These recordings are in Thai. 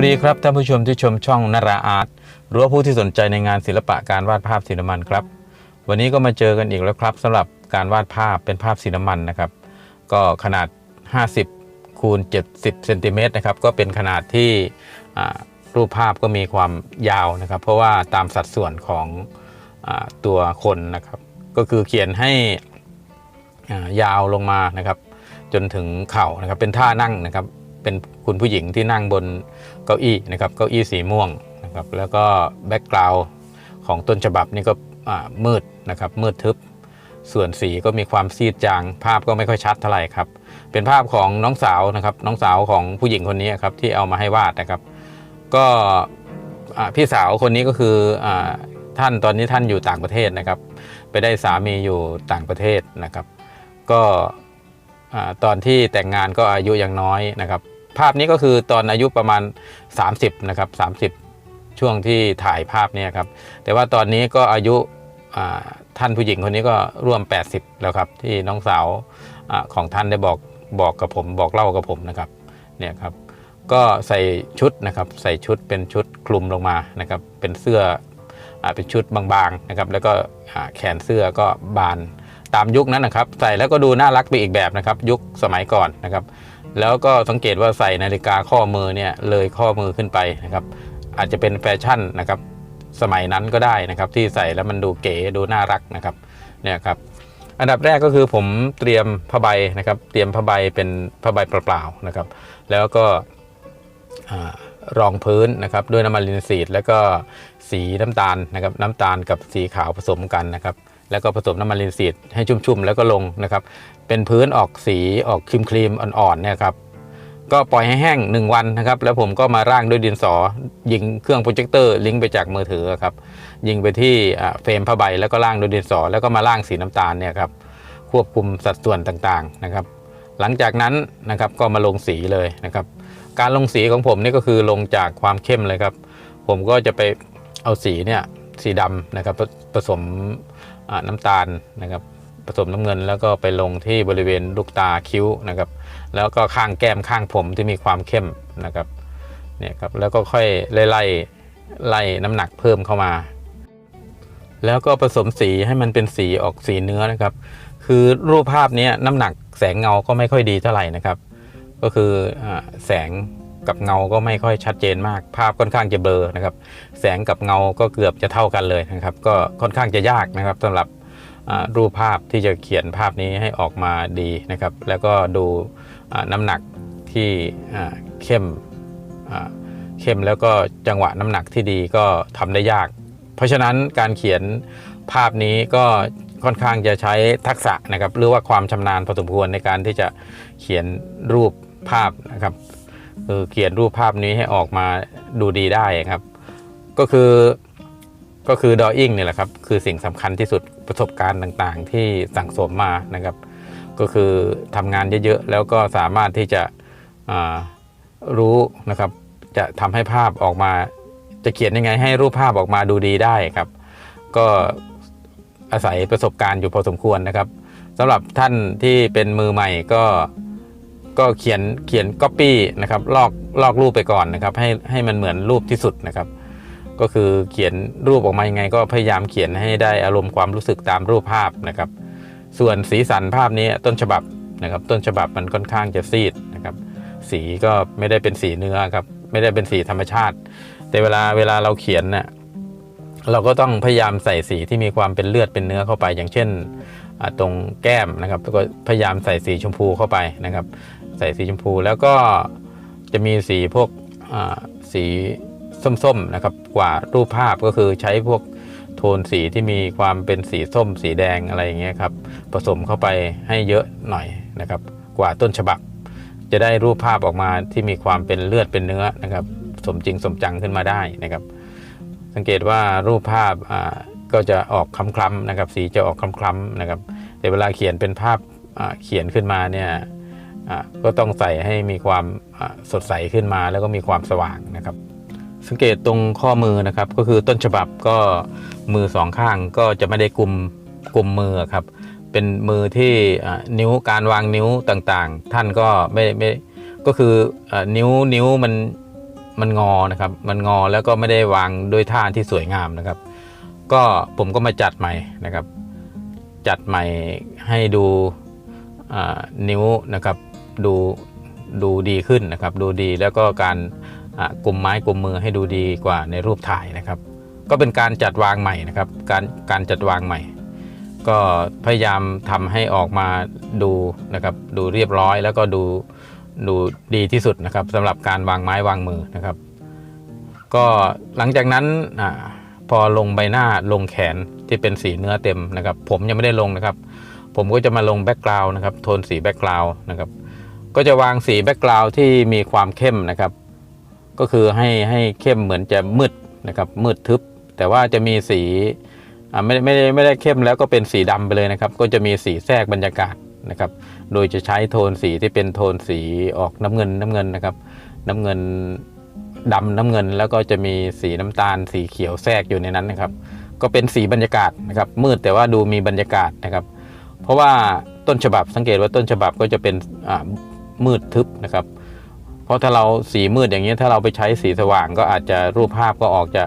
สวัสดีครับท่านผู้ชมที่ชมช่องนาราอาร์ตหรือว่าผู้ที่สนใจในงานศิลปะการวาดภาพสีน้ำมันครับ วันนี้ก็มาเจอกันอีกแล้วครับสำหรับการวาดภาพเป็นภาพสีน้ำมันนะครับ ก็ขนาด 50คูณ70เซนติเมตรนะครับก็เป็นขนาดที่รูปภาพก็มีความยาวนะครับ เพราะว่าตามสัดส่วนของอตัวคนนะครับ ก็คือเขียนให้ยาวลงมานะครับ จนถึงเข่านะครับเป็นท่านั่งนะครับ เป็นคุณผู้หญิงที่นั่งบนเก้าอี้นะครับเก้าอี้สีม่วงนะครับแล้วก็แบ็กกราวด์ของต้นฉบับนี่ก็มืดนะครับมืดทึบ ส่วนสีก็มีความซีดจาง ภาพก็ไม่ค่อยชัดเท่าไหร่ครับเป็นภาพของน้องสาวนะครับน้องสาวของผู้หญิงคนนี้ครับที่เอามาให้วาดนะครับ ก็พี่สาวคนนี้ก็คืออท่านตอนนี้ท่านอยู่ต่างประเทศนะครับ ไปได้สามีอยู่ต่างประเทศนะครับ ก็ ตอนที่แต่งงานก็อายุยังน้อยนะครับ ภาพนี้ก็คือตอนอายุประมาณ 30นะครับ30 ช่วงที่ถ่ายภาพเนี่ยครับ แต่ว่าตอนนี้ก็อายุท่านผู้หญิงคนนี้ก็ร่วม 80 แล้วครับ ที่น้องสาวอของท่านได้บอกบอกกับผมบอกเล่ากับผมนะครับเนี่ยครับ ก็ใส่ชุดนะครับ ใส่ชุดเป็นชุดคลุมลงมานะครับ เป็นเสื้ออเป็นชุดบางๆนะครับ แล้วก็แขนเสื้อก็บาน ตามยุคนั้นนะครับ ใส่แล้วก็ดูน่ารักไปอีกแบบนะครับ ยุคสมัยก่อนนะครับ แล้วก็สังเกตว่าใส่นาฬิกาข้อมือเนี่ยเลยข้อมือขึ้นไปนะครับ อาจจะเป็นแฟชั่นนะครับ สมัยนั้นก็ได้นะครับ ที่ใส่แล้วมันดูเก๋ดูน่ารักนะครับเนี่ยครับอันดับแรกก็คือผมเตรียมผ้าใบนะครับ เตรียมผ้าใบเป็นผ้าใบเปล่าๆนะครับ แล้วก็รองพื้นนะครับ ด้วยน้ำมันลินซีดแล้วก็สีน้ำตาลนะครับ น้ำตาลกับสีขาวผสมกันนะครับ แล้วก็ผสมน้ำมันลินซีดให้ชุ่มๆ แล้วก็ลงนะครับ เป็นพื้นออกสีออกครีมครีมๆอ่อนๆเนี่ยครับก็ปล่อยให้แห้ง 1 วันนะครับ แล้วผมก็มาร่างด้วยดินสอ ยิงเครื่องโปรเจคเตอร์ลิงก์ไปจากมือถือครับยิงไปที่เฟรมผ้าใบแล้วก็ร่างด้วยดินสอ แล้วก็มาร่างสีน้ำตาลเนี่ยครับควบคุมสัดส่วนต่างๆนะครับ หลังจากนั้นนะครับก็มาลงสีเลยนะครับ การลงสีของผมนี่ก็คือลงจากความเข้มเลยครับ ผมก็จะไปเอาสีเนี่ยสีดำนะครับผสม น้ำตาลนะครับผสมน้ำเงิน แล้วก็ไปลงที่บริเวณลูกตาคิ้วนะครับ แล้วก็ข้างแก้มข้างผมที่มีความเข้มนะครับเนี่ยครับแล้วก็ค่อยไล่ไล่ไล่น้ำหนักเพิ่มเข้ามา แล้วก็ผสมสีให้มันเป็นสีออกสีเนื้อนะครับ คือรูปภาพนี้น้ำหนักแสงเงาก็ไม่ค่อยดีเท่าไหร่นะครับ ก็คืออแสง กับเงาก็ไม่ค่อยชัดเจนมาก ภาพค่อนข้างจะเบลอนะครับ แสงกับเงาก็เกือบจะเท่ากันเลยนะครับ ก็ค่อนข้างจะยากนะครับสำหรับรูปภาพที่จะเขียนภาพนี้ให้ออกมาดีนะครับ แล้วก็ดูน้ำหนักที่เข้มเข้มแล้วก็จังหวะน้ำหนักที่ดีก็ทำได้ยาก เพราะฉะนั้นการเขียนภาพนี้ก็ค่อนข้างจะใช้ทักษะนะครับหรือว่าความชำนาญพอสมควรในการที่จะเขียนรูปภาพนะครับ คือเขียนรูปภาพนี้ให้ออกมาดูดีได้ครับ ก็คือก็คือดออิ่งนี่แหละครับ คือสิ่งสำคัญที่สุดประสบการณ์ต่างๆ ที่สั่งสมมานะครับ ก็คือทำงานเยอะๆ แล้วก็สามารถที่จะรู้นะครับ จะทำให้ภาพออกมา จะเขียนยังไงให้รูปภาพออกมาดูดีได้ครับ ก็อาศัยประสบการณ์อยู่พอสมควรนะครับสำหรับท่านที่เป็นมือใหม่ก็ ก็เขียนเขียนก๊อปปี้นะครับลอกลอกรูปไปก่อนนะครับ ให้ให้มันเหมือนรูปที่สุดนะครับ ก็คือเขียนรูปออกมายังไง ก็พยายามเขียนให้ได้อารมณ์ความรู้สึกตามรูปภาพนะครับ ส่วนสีสันภาพนี้ต้นฉบับนะครับ ต้นฉบับมันค่อนข้างจะซีดนะครับ สีก็ไม่ได้เป็นสีเนื้อครับ ไม่ได้เป็นสีธรรมชาติ แต่เวลาเวลาเราเขียนน่ะเราก็ต้องพยายามใส่สีที่มีความเป็นเลือดเป็นเนื้อเข้าไป อย่างเช่นตรงแก้มนะครับก็พยายามใส่สีชมพูเข้าไปนะครับ ใส่สีชมพู แล้วก็จะมีสีพวกสีส้มๆนะครับกว่ารูปภาพก็คือใช้พวกโทนสีที่มีความเป็นสีส้ม สีแดงอะไรอย่างเงี้ยครับผสมเข้าไปให้เยอะหน่อยนะครับ กว่าต้นฉบับ จะได้รูปภาพออกมาที่มีความเป็นเลือดเป็นเนื้อนะครับ สมจริงสมจังขึ้นมาได้นะครับ สังเกตว่ารูปภาพก็จะออกคล้ำๆนะครับ สีจะออกคล้ำๆนะครับ แต่เวลาเขียนเป็นภาพเขียนขึ้นมาเนี่ย ก็ต้องใส่ให้มีความสดใสขึ้นมาแล้วก็มีความสว่างนะครับ สังเกตตรงข้อมือนะครับ ก็คือต้นฉบับก็มือสองข้างก็จะไม่ได้กลุมกลุมมือครับ เป็นมือที่นิ้วการวางนิ้วต่างๆ ท่านก็ไม่ไม่ก็คืออนิ้วนิ้วมันมันงอนะครับ มันงอแล้วก็ไม่ได้วางด้วยท่าที่สวยงามนะครับ ก็ผมก็มาจัดใหม่นะครับ จัดใหม่ให้ดูนิ้วนะครับ ดูดูดีขึ้นนะครับ ดูดีแล้วก็การกลุ่มไม้กลุ่มมือให้ดูดีกว่าในรูปถ่ายนะครับ ก็เป็นการจัดวางใหม่นะครับ การการจัดวางใหม่ ก็พยายามทำให้ออกมาดูนะครับ ดูเรียบร้อยแล้วก็ดูดูดีที่สุดนะครับสำหรับการวางไม้วางมือนะครับ ก็หลังจากนั้นอพอลงใบหน้าลงแขนที่เป็นสีเนื้อเต็มนะครับ ผมยังไม่ได้ลงนะครับ ผมก็จะมาลงแบ็กกราวน์นะครับ โทนสีแบ็กกราวน์นะครับ ก็จะวางสีแบ็กกราวน์ที่มีความเข้มนะครับ ก็คือให้ให้เข้มเหมือนจะมืดนะครับมืดทึบ แต่ว่าจะมีสีอ่าไม่ไม่ได้ไม่ได้เข้มแล้วก็เป็นสีดำไปเลยนะครับ ก็จะมีสีแทรกบรรยากาศนะครับ โดยจะใช้โทนสีที่เป็นโทนสีออกน้ำเงินน้ำเงินนะครับ น้ำเงินดำน้ำเงิน แล้วก็จะมีสีน้ำตาล สีเขียวแทรกอยู่ในนั้นนะครับ ก็เป็นสีบรรยากาศนะครับ มืดแต่ว่าดูมีบรรยากาศนะครับ เพราะว่าต้นฉบับสังเกตว่าต้นฉบับก็จะเป็นอ่า มืดทึบนะครับ เพราะถ้าเราสีมืดอย่างนี้ถ้าเราไปใช้สีสว่างก็อาจจะรูปภาพก็ออกจะ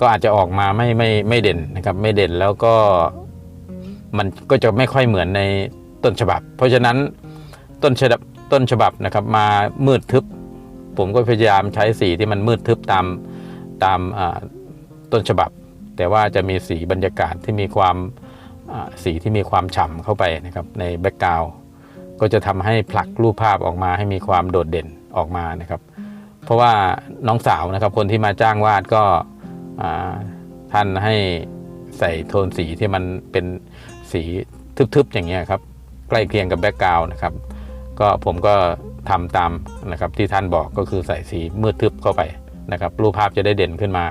ก็อาจจะออกมาไม่ไม่ไม่เด่นนะครับ ไม่เด่นแล้วก็มันก็จะไม่ค่อยเหมือนในต้นฉบับ เพราะฉะนั้นต้นฉบับต้นฉบับนะครับมามืดทึบ ผมก็พยายามใช้สีที่มันมืดทึบตามตามต้นฉบับ แต่ว่าจะมีสีบรรยากาศที่มีความสีที่มีความฉ่ำเข้าไปนะครับในแบ็กกราว ก็จะทำให้ผลักรูปภาพออกมาให้มีความโดดเด่นออกมานะครับ เพราะว่าน้องสาวนะครับคนที่มาจ้างวาดก็อ่าท่านให้ใส่โทนสีที่มันเป็นสีทึบๆอย่างเงี้ยครับใกล้เคียงกับแบ็กกราวนะครับ ก็ผมก็ทำตามนะครับที่ท่านบอกก็คือใส่สีมืดทึบเข้าไปนะครับ รูปภาพจะได้เด่นขึ้นมา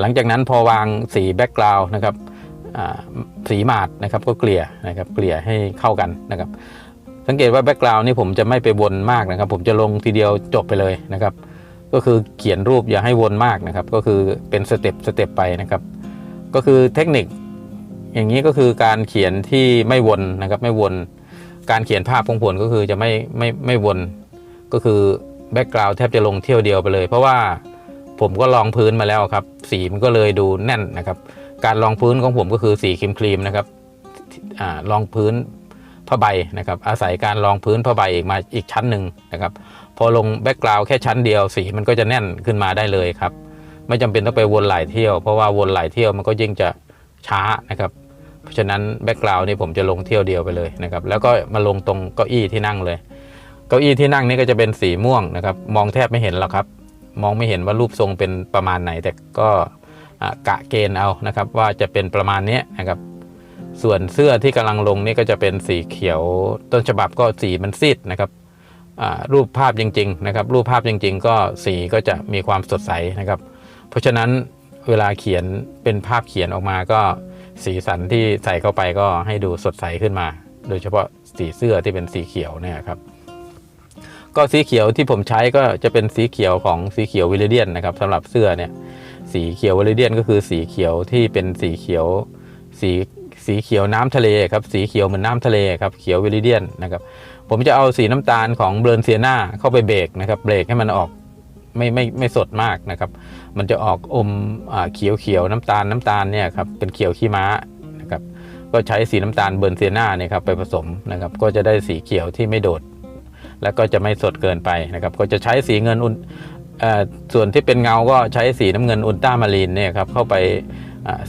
หลังจากนั้นพอวางสีแบ็กกราวน์นะครับอ่า สีหมาดนะครับก็เกลี่ยนะครับเกลี่ยให้เข้ากันนะครับ สังเกตว่าแบ็กกราวน์นี่ผมจะไม่ไปวนมากนะครับ ผมจะลงทีเดียวจบไปเลยนะครับ ก็คือเขียนรูปอย่าให้วนมากนะครับ ก็คือเป็นสเต็ปสเต็ปไปนะครับ ก็คือเทคนิค อย่างนี้ก็คือการเขียนที่ไม่วนนะครับ ไม่วน การเขียนภาพของผลก็คือจะไม่ไม่ไม่วน ก็คือแบ็กกราวด์แทบจะลงเที่ยวเดียวไปเลย เพราะว่าผมก็ลองพื้นมาแล้วครับ สีมันก็เลยดูแน่นนะครับ การลองพื้นของผมก็คือสีครีมครีมนะครับอ่าลองพื้นผ้าใบนะครับ อาศัยการลองพื้นผ้าใบอีกมาอีกชั้นหนึ่งนะครับ พอลงแบ็กกราวด์แค่ชั้นเดียวสีมันก็จะแน่นขึ้นมาได้เลยครับ ไม่จำเป็นต้องไปวนหลายเที่ยวเพราะว่าวนหลายเที่ยวมันก็ยิ่งจะช้านะครับ เพราะฉะนั้นแบ็กกราวน์นี่ผมจะลงเที่ยวเดียวไปเลยนะครับ แล้วก็มาลงตรงเก้าอี้ที่นั่งเลย เก้าอี้ที่นั่งนี่ก็จะเป็นสีม่วงนะครับ มองแทบไม่เห็นหรอกครับ มองไม่เห็นว่ารูปทรงเป็นประมาณไหนแต่ก็ กะเกณฑ์เอานะครับว่าจะเป็นประมาณนี้นะครับส่วนเสื้อที่กำลังลงนี่ก็จะเป็นสีเขียวต้นฉบับก็สีมันซีดนะครับรูปภาพจริงๆนะครับรูปภาพจริง ๆ ก็สีก็จะมีความสดใสนะครับ เพราะฉะนั้นเวลาเขียนเป็นภาพเขียนออกมาก็สีสันที่ใส่เข้าไปก็ให้ดูสดใสขึ้นมา โดยเฉพาะสีเสื้อที่เป็นสีเขียวเนี่ยครับก็สีเขียวที่ผมใช้ก็จะเป็นสีเขียวของสีเขียววิลเดียนนะครับสำหรับเสื้อเนี่ย สีเขียววิลเดียนก็คือสีเขียวที่เป็นสีเขียวสีสีเขียวน้ำทะเลครับสีเขียวเหมือนน้ำทะเลครับเขียววิลเดียนนะครับผมจะเอาสีน้ำตาลของเบรนเซียนาเข้าไปเบรกนะครับเบรกให้มันออกไม่ไม่ไม่สดมากนะครับ มันจะออกอมเขียวเขียวน้ำตาลน้ำตาลเนี่ยครับเป็นเขียวขี้ม้านะครับก็ใช้สีน้ำตาลเบอร์นเซียนาเนี่ยครับไปผสมนะครับก็จะได้สีเขียวที่ไม่โดด แล้วก็จะไม่สดเกินไปนะครับ ก็จะใช้สีเงินอุ่น ส่วนที่เป็นเงาก็ใช้สีน้ำเงินอุลตรามารีนเนี่ยครับเข้าไป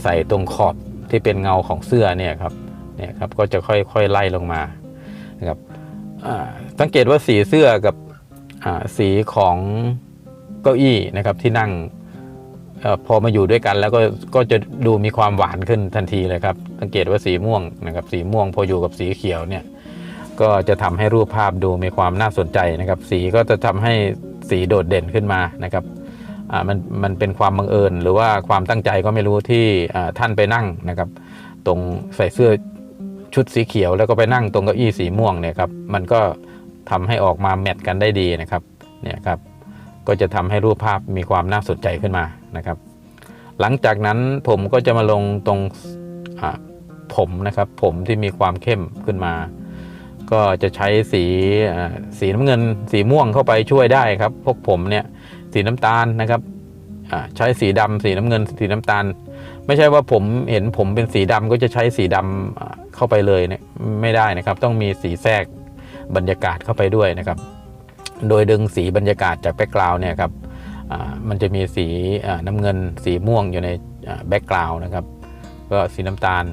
ใส่ตรงขอบที่เป็นเงาของเสื้อเนี่ยครับเนี่ยครับก็จะค่อยๆไล่ลงมานะครับสังเกตว่าสีเสื้อกับสีของเก้าอี้นะครับที่นั่งอพอมาอยู่ด้วยกันแล้วก็ก็จะดูมีความหวานขึ้นทันทีเลยครับสังเกตว่าสีม่วงนะครับสีม่วงพออยู่กับสีเขียวเนี่ย ก็จะทำให้รูปภาพดูมีความน่าสนใจนะครับ สีก็จะทำให้สีโดดเด่นขึ้นมานะครับอ่ามันมันเป็นความบังเอิญ หรือว่าความตั้งใจก็ไม่รู้ที่อ่าท่านไปนั่งนะครับ ตรงใส่เสื้อชุดสีเขียว แล้วก็ไปนั่งตรงเก้าอี้สีม่วงเนี่ยครับมันก็ทำให้ออกมาแมทกันได้ดีนะครับเนี่ยครับก็จะทำให้รูปภาพมีความน่าสนใจขึ้นมานะครับ หลังจากนั้นผมก็จะมาลงตรงอ่าผมนะครับ ผมที่มีความเข้มขึ้นมา ก็จะใช้สีสีน้ำเงิน สีม่วงเข้าไปช่วยได้ครับ พวกผมเนี่ยสีน้ำตาลนะครับใช้สีดำสีน้ำเงิน สีน้ำตาล ไม่ใช่ว่าผมเห็นผมเป็นสีดำก็จะใช้สีดำเข้าไปเลยเนี่ยไม่ได้นะครับ ต้องมีสีแทรกบรรยากาศเข้าไปด้วยนะครับ โดยดึงสีบรรยากาศจากแบ็กกราวน์เนี่ยครับมันจะมีสีน้ำเงิน สีม่วงอยู่ในแบ็กกราวน์นะครับ ก็สีน้ำตาล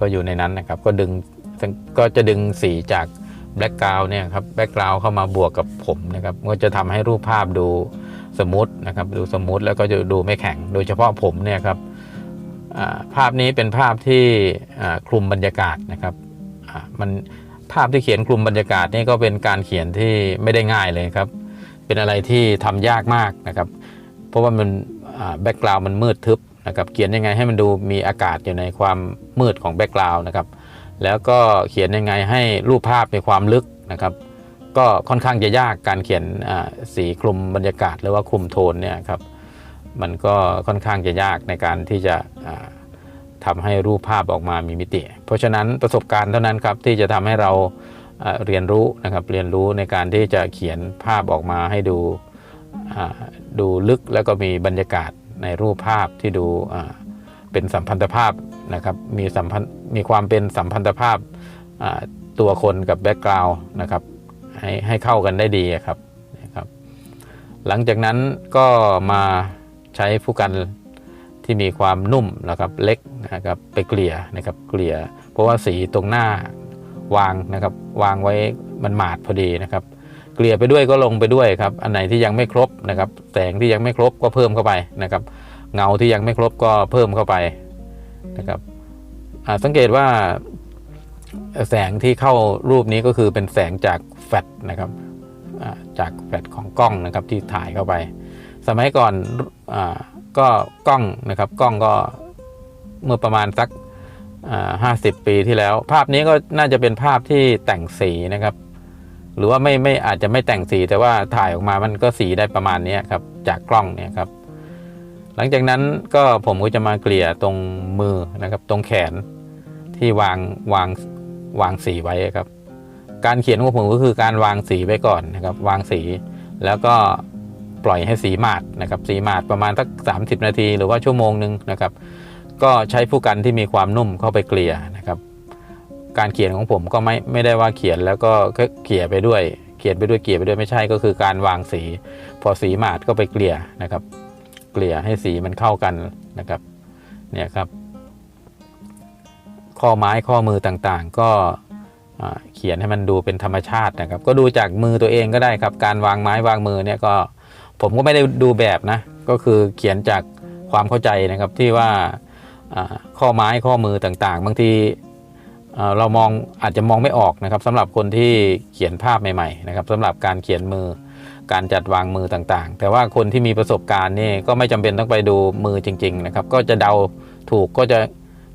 ก็อยู่ในนั้นนะครับ ก็ดึงก็จะดึงสีจาก แบ็กกราวน์เนี่ยครับแบ็กกราวน์เข้ามาบวกกับผมนะครับก็จะทำให้รูปภาพดูสมูทนะครับดูสมูทแล้วก็จะดูไม่แข็ง โดยเฉพาะผมเนี่ยครับภาพนี้เป็นภาพที่คลุมบรรยากาศนะครับมันภาพที่เขียนคลุมบรรยากาศนี่ก็เป็นการเขียนที่ไม่ได้ง่ายเลยครับ เป็นอะไรที่ทำยากมากนะครับ เพราะว่ามันแบ็กกราวน์มันมืดทึบนะครับ เขียนยังไงให้มันดูมีอากาศอยู่ในความมืดของแบ็กกราวน์นะครับ แล้วก็เขียนยังไงให้รูปภาพมีความลึกนะครับ ก็ค่อนข้างจะยากการเขียนสีคลุมบรรยากาศหรือว่าคลุมโทนเนี่ยครับมันก็ค่อนข้างจะยากในการที่จะอ่าทำให้รูปภาพออกมามีมิติ เพราะฉะนั้นประสบการณ์เท่านั้นครับที่จะทำให้เราเรียนรู้นะครับเรียนรู้ในการที่จะเขียนภาพออกมาให้ดูดูลึกแล้วก็มีบรรยากาศในรูปภาพที่ดูเป็นสัมพันธภาพ นะครับมีสัมพันธ์มีความเป็นสัมพันธภาพตัวคนกับแบ็กกราวน์นะครับให้ให้เข้ากันได้ดีครับนะครับ หลังจากนั้นก็มาใช้ผู้กันที่มีความนุ่มนะครับเล็กนะครับไปเกลี่ยนะครับเกลี่ย เพราะว่าสีตรงหน้าวางนะครับวางไว้มันหมาดพอดีนะครับ เกลี่ยไปด้วยก็ลงไปด้วยครับ อันไหนที่ยังไม่ครบนะครับ แสงที่ยังไม่ครบก็เพิ่มเข้าไปนะครับ เงาที่ยังไม่ครบก็เพิ่มเข้าไป นะครับสังเกตว่าแสงที่เข้ารูปนี้ก็คือเป็นแสงจากแฟลชนะครับจากแฟลชของกล้องนะครับที่ถ่ายเข้าไป สมัยก่อนอก็กล้องนะครับกล้องก็เมื่อประมาณสักห้าสิบปีที่แล้ว ภาพนี้ก็น่าจะเป็นภาพที่แต่งสีนะครับ หรือว่าไม่ไม่อาจจะไม่แต่งสีแต่ว่าถ่ายออกมามันก็สีได้ประมาณนี้ครับจากกล้องเนี่ยครับ หลังจากนั้นก็ผมก็จะมาเกลี่ยตรงมือนะครับ ตรงแขนที่วางวางวางสีไว้ครับ การเขียนของผมก็คือการวางสีไว้ก่อนนะครับ วางสีแล้วก็ปล่อยให้สีหมาดนะครับ สีหมาดประมาณสัก 30 นาที หรือว่าชั่วโมงหนึ่งนะครับ ก็ใช้ผู้กันที่มีความนุ่มเข้าไปเกลี่ยนะครับ การเขียนของผมก็ไม่ไม่ได้ว่าเขียนแล้วก็เกลี่ยไปด้วย เขียนไปด้วยเกลี่ยไปด้วยไม่ใช่ก็คือการวางสี พอสีหมาดก็ไปเกลี่ยนะครับ เกลี่ยให้สีมันเข้ากันนะครับเนี่ยครับ ข้อไม้ข้อมือต่างๆ ก็เขียนให้มันดูเป็นธรรมชาตินะครับ ก็ดูจากมือตัวเองก็ได้ครับ การวางไม้วางมือเนี่ยก็ผมก็ไม่ได้ดูแบบนะ ก็คือเขียนจากความเข้าใจนะครับที่ว่าข้อไม้ข้อมือต่างๆ บางทีเรามองอาจจะมองไม่ออกนะครับสำหรับคนที่เขียนภาพใหม่ๆนะครับสำหรับการเขียนมือ การจัดวางมือต่างๆ แต่ว่าคนที่มีประสบการณ์นี่ก็ไม่จำเป็นต้องไปดูมือจริง ๆ นะครับ ก็จะเดาถูกก็จะ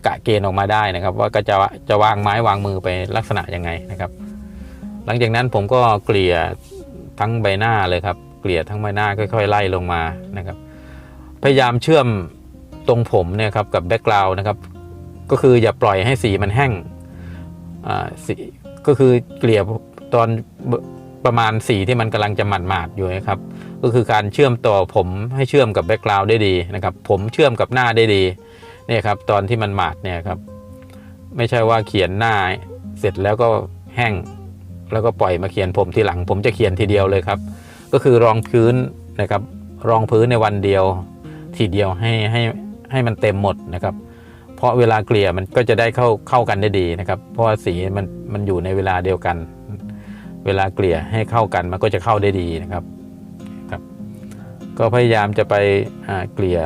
กะเกณฑ์ออกมาได้นะครับ ว่าก็จะจะวางไม้วางมือไปลักษณะยังไงนะครับ หลังจากนั้นผมก็เกลี่ยทั้งใบหน้าเลยครับ เกลี่ยทั้งใบหน้าค่อยๆไล่ลงมานะครับ พยายามเชื่อมตรงผมเนี่ยครับกับแบ็กกราวน์นะครับ ก็คืออย่าปล่อยให้สีมันแห้งอ่าสีก็คือเกลี่ยตอน ประมาณสีที่มันกำลังจะหมาดๆอยู่นะครับก็คือการเชื่อมต่อผมให้เชื่อมกับแบ็กกราวด์ได้ดีนะครับ ผมเชื่อมกับหน้าได้ดีเนี่ยครับตอนที่มันหมาดเนี่ยครับ ไม่ใช่ว่าเขียนหน้าเสร็จแล้วก็แห้ง แล้วก็ปล่อยมาเขียนผมทีหลัง ผมจะเขียนทีเดียวเลยครับ ก็คือรองพื้นนะครับ รองพื้นในวันเดียว ทีเดียวให้ให้ให้มันเต็มหมดนะครับ เพราะเวลาเกลี่ยมันก็จะได้เข้าเข้ากันได้ดีนะครับ เพราะว่าสีมันมันอยู่ในเวลาเดียวกัน เวลาเกลี่ยให้เข้ากันมันก็จะเข้าได้ดีนะครับครับ ก็พยายามจะไปเกลี่ย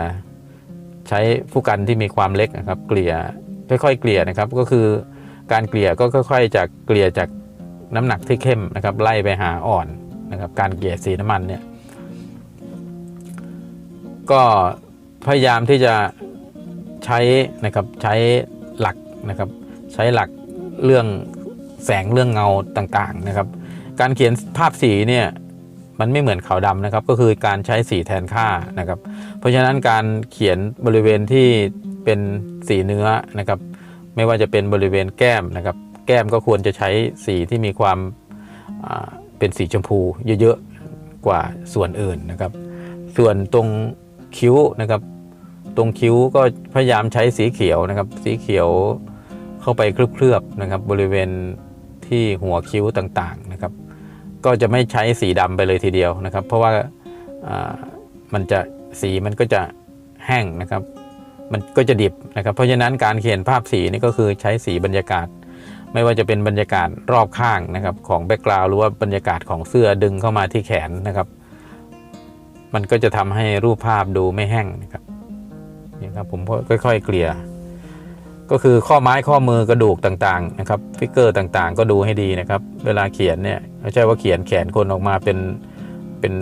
ใช้ผู้กันที่มีความเล็กนะครับ เกลี่ยค่อยๆ เกลี่ยนะครับ ก็คือการเกลี่ยก็ค่อยๆ จากเกลี่ยจากน้ำหนักที่เข้มนะครับไล่ไปหาอ่อนนะครับ การเกลี่ยสีน้ำมันเนี่ยก็พยายามที่จะใช้นะครับใช้หลักนะครับ ใช้หลักเรื่องแสงเรื่องเงาต่างๆนะครับ การเขียนภาพสีเนี่ยมันไม่เหมือนขาวดำนะครับ ก็คือการใช้สีแทนค่านะครับ เพราะฉะนั้นการเขียนบริเวณที่เป็นสีเนื้อนะครับ ไม่ว่าจะเป็นบริเวณแก้มนะครับ แก้มก็ควรจะใช้สีที่มีความเป็นสีชมพูเยอะๆกว่าส่วนอื่นนะครับ ส่วนตรงคิ้วนะครับ ตรงคิ้วก็พยายามใช้สีเขียวนะครับ สีเขียวเข้าไปเคลือบๆนะครับ บริเวณที่หัวคิ้วต่างๆนะครับ ก็จะไม่ใช้สีดำไปเลยทีเดียวนะครับ เพราะว่ามันจะสีมันก็จะแห้งนะครับ มันก็จะดิบนะครับ เพราะฉะนั้นการเขียนภาพสีนี่ก็คือใช้สีบรรยากาศ ไม่ว่าจะเป็นบรรยากาศรอบข้างนะครับ ของแบ็กกราวด์หรือว่าบรรยากาศของเสื้อดึงเข้ามาที่แขนนะครับ มันก็จะทำให้รูปภาพดูไม่แห้งนะครับนี่ครับผมค่อยๆเกลี่ย ก็คือข้อไม้ข้อมือกระดูกต่างๆนะครับฟิกเกอร์ต่างๆ ก็ดูให้ดีนะครับ เวลาเขียนเนี่ยไม่ใช่ว่าเขียนแขนคนออกมาเป็นเป็น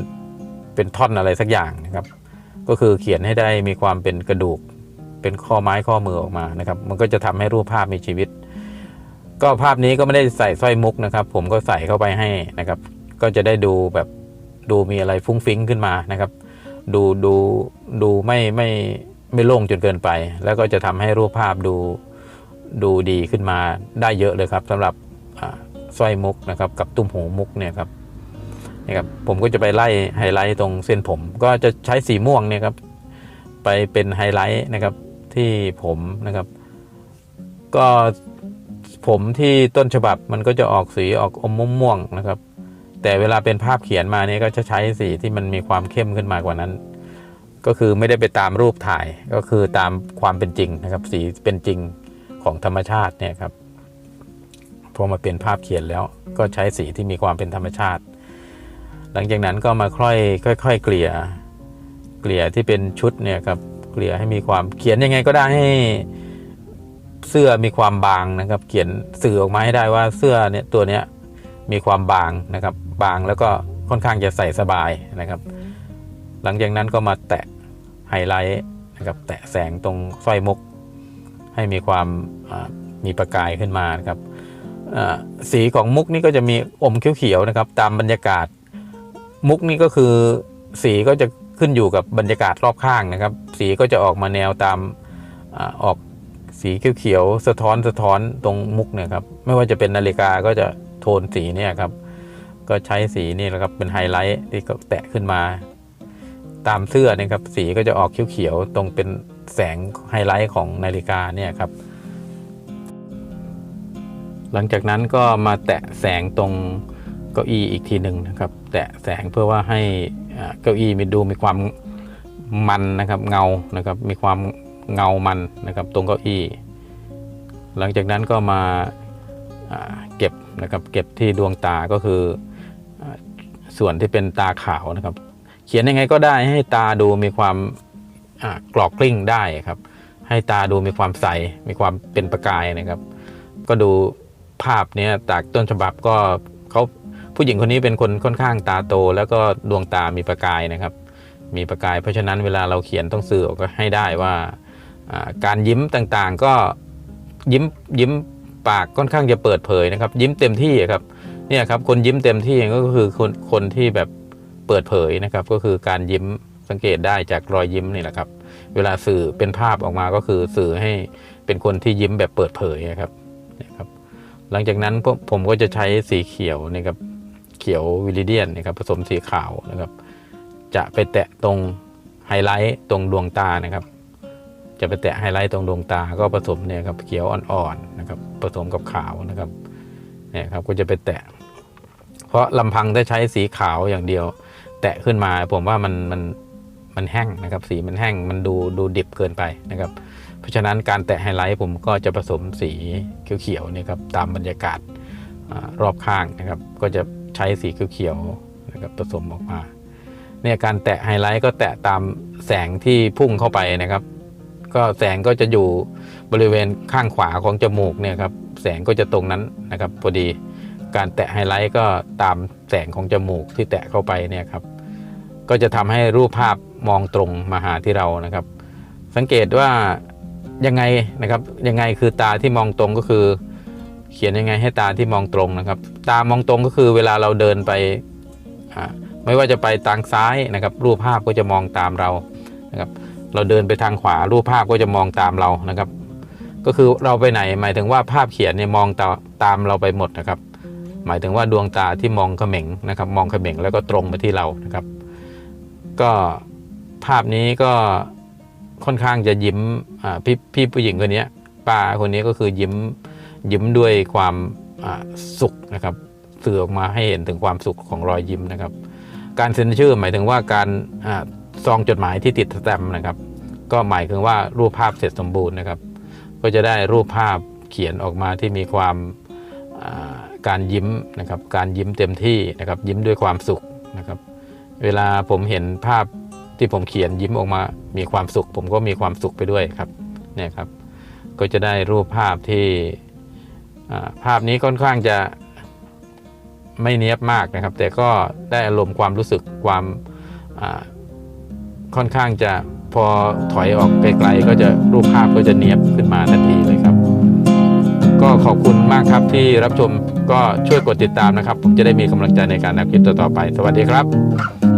เป็นท่อนอะไรสักอย่างนะครับ ก็คือเขียนให้ได้มีความเป็นกระดูก เป็นข้อไม้ข้อมือออกมานะครับ มันก็จะทำให้รูปภาพมีชีวิต ก็ภาพนี้ก็ไม่ได้ใส่สร้อยมุกนะครับ ผมก็ใส่เข้าไปให้นะครับ ก็จะได้ดูแบบดูมีอะไรฟุ้งฟิ้งขึ้นมานะครับ ดูดูดูไม่ไม่ไไม่โล่งจนเกินไป แล้วก็จะทำให้รูปภาพดูดูดีขึ้นมาได้เยอะเลยครับสำหรับสร้อยมุกนะครับ กับตุ้มหูมุกเนี่ยครับนี่ครับผมก็จะไปไล่ไฮไลท์ตรงเส้นผม ก็จะใช้สีม่วงเนี่ยครับ ไปเป็นไฮไลท์นะครับที่ผมนะครับ ก็ผมที่ต้นฉบับมันก็จะออกสีออกอมม่วงนะครับ แต่เวลาเป็นภาพเขียนมาเนี่ยก็จะใช้สีที่มันมีความเข้มขึ้นมากว่านั้น ก็คือไม่ได้ไปตามรูปถ่ายก็คือตามความเป็นจริงนะครับสีเป็นจริงของธรรมชาติเนี่ยครับพอมาเป็นภาพเขียนแล้วก็ใช้สีที่มีความเป็นธรรมชาติ หลังจากนั้นก็มาค่อยค่อยๆเกลี่ยเกลี่ยที่เป็นชุดเนี่ยครับเกลี่ยให้มีความเขียนยังไงก็ได้ให้เสื้อมีความบางนะครับ เขียนสื่อออกมาให้ได้ว่าเสื้อเนี่ยตัวเนี้ยมีความบางนะครับ บางแล้วก็ค่อนข้างจะใส่สบายนะครับ หลังจากนั้นก็มาแตะ ไฮไลท์นะครับแตะแสงตรงสร้อยมุก ให้มีความมีประกายขึ้นมานะครับสีของมุกนี่ก็จะมีอมเขียวๆนะครับ ตามบรรยากาศ มุกนี่ก็คือสีก็จะขึ้นอยู่กับบรรยากาศรอบข้างนะครับ สีก็จะออกมาแนวตามอออกสีเขียวๆสะท้อนสะท้อนตรงมุกเนี่ยครับไม่ว่าจะเป็นนาฬิกาก็จะโทนสีเนี่ยครับ ก็ใช้สีนี่แหละครับเป็นไฮไลท์ที่ก็แตะขึ้นมา ตามเสื้อเนะครับสีก็จะออกเขียวๆตรงเป็นแสงไฮไลท์ของนาฬิกาเนี่ยครับ หลังจากนั้นก็มาแตะแสงตรงเก้าอี้อีกทีหนึ่งนะครับ แตะแสงเพื่อว่าให้เก้าอี้มีดูมีความมันนะครับเงานะครับมีความเงามันนะครับ ตรงเก้าอี้ หลังจากนั้นก็มาเก็บนะครับเก็บที่ดวงตาก็คือส่วนที่เป็นตาขาวนะครับ ขียนยังไงก็ได้ให้ตาดูมีความกรอกกลิ้งได้ครับ ให้ตาดูมีความใส มีความเป็นประกายนะครับ ก็ดูภาพเนี้ยจากต้นฉบับก็เขาผู้หญิงคนนี้เป็นคนค่อนข้างตาโต แล้วก็ดวงตามีประกายนะครับ มีประกาย เพราะฉะนั้นเวลาเราเขียนต้องสื่อออกให้ได้ว่าการยิ้มต่างๆ ก็ยิ้มยิ้มปากค่อนข้างจะเปิดเผยนะครับ ยิ้มเต็มที่ครับเนี่ยครับคนยิ้มเต็มที่ก็คือคนคนที่แบบ เปิดเผยนะครับก็คือการยิ้มสังเกตได้จากรอยยิ้มนี่แหละครับ เวลาสื่อเป็นภาพออกมาก็คือสื่อให้เป็นคนที่ยิ้มแบบเปิดเผยนะครับนี่ครับ หลังจากนั้นผมก็จะใช้สีเขียวนะครับเขียววิลิเดียนนะครับผสมสีขาวนะครับ จะไปแตะตรงไฮไลท์ตรงดวงตานะครับ จะไปแตะไฮไลท์ตรงดวงตาก็ผสมเนี่ยครับเขียวอ่อนๆนะครับผสมกับขาวนะครับเนี่ยครับก็จะไปแตะ เพราะลำพังถ้าใช้สีขาวอย่างเดียว แตะขึ้นมาผมว่ามันมันมันแห้งนะครับสีมันแห้งมันดูดูดิบเกินไปนะครับ เพราะฉะนั้นการแตะไฮไลท์ผมก็จะผสมสีเขียวๆนี่ครับตามบรรยากาศรอบข้างนะครับ ก็จะใช้สีเขียวๆนะครับผสมออกมาเนี่ยการแตะไฮไลท์ก็แตะตามแสงที่พุ่งเข้าไปนะครับ ก็แสงก็จะอยู่บริเวณข้างขวาของจมูกเนี่ยครับแสงก็จะตรงนั้นนะครับพอดีการแตะไฮไลท์ก็ตามแสงของจมูกที่แตะเข้าไปเนี่ยครับ ก็จะทำให้รูปภาพมองตรงมาหาที่เรานะครับ สังเกตว่ายังไงนะครับยังไงคือตาที่มองตรงก็คือ เขียนยังไงให้ตาที่มองตรงนะครับ ตามองตรงก็คือเวลาเราเดินไปไม่ว่าจะไปทางซ้ายนะครับ รูปภาพก็จะมองตามเรานะครับ เราเดินไปทางขวา รูปภาพก็จะมองตามเรานะครับ ก็คือเราไปไหนหมายถึงว่าภาพเขียนเนี่ยมองตาตามเราไปหมดนะครับ หมายถึงว่าดวงตาที่มองเขม็งนะครับ มองเขม็งแล้วก็ตรงมาที่เรานะครับ ก็ภาพนี้ก็ค่อนข้างจะยิ้มพี่พี่ผู้หญิงคนนี้ป้าคนนี้ก็คือยิ้มยิ้มด้วยความสุขนะครับสื่อออกมาให้เห็นถึงความสุขของรอยยิ้มนะครับ การเซ็นชื่อหมายถึงว่าการซองจดหมายที่ติดสแตมป์นะครับ ก็หมายถึงว่ารูปภาพเสร็จสมบูรณ์นะครับ ก็จะได้รูปภาพเขียนออกมาที่มีความการยิ้มนะครับ การยิ้มเต็มที่นะครับ ยิ้มด้วยความสุขนะครับ เวลาผมเห็นภาพที่ผมเขียนยิ้มออกมา มีความสุข ผมก็มีความสุขไปด้วยครับเนี่ยครับ ก็จะได้รูปภาพที่ภาพนี้ค่อนข้างจะไม่เนียบมากนะครับ แต่ก็ได้อารมณ์ความรู้สึกความค่อนข้างจะพอถอยออกไกลๆก็จะรูปภาพก็จะเนียบขึ้นมาทันทีเลยครับ ก็ขอบคุณมากครับที่รับชมก็ช่วยกดติดตามนะครับ ผมจะได้มีกำลังใจในการทำคลิปต่อๆไป สวัสดีครับ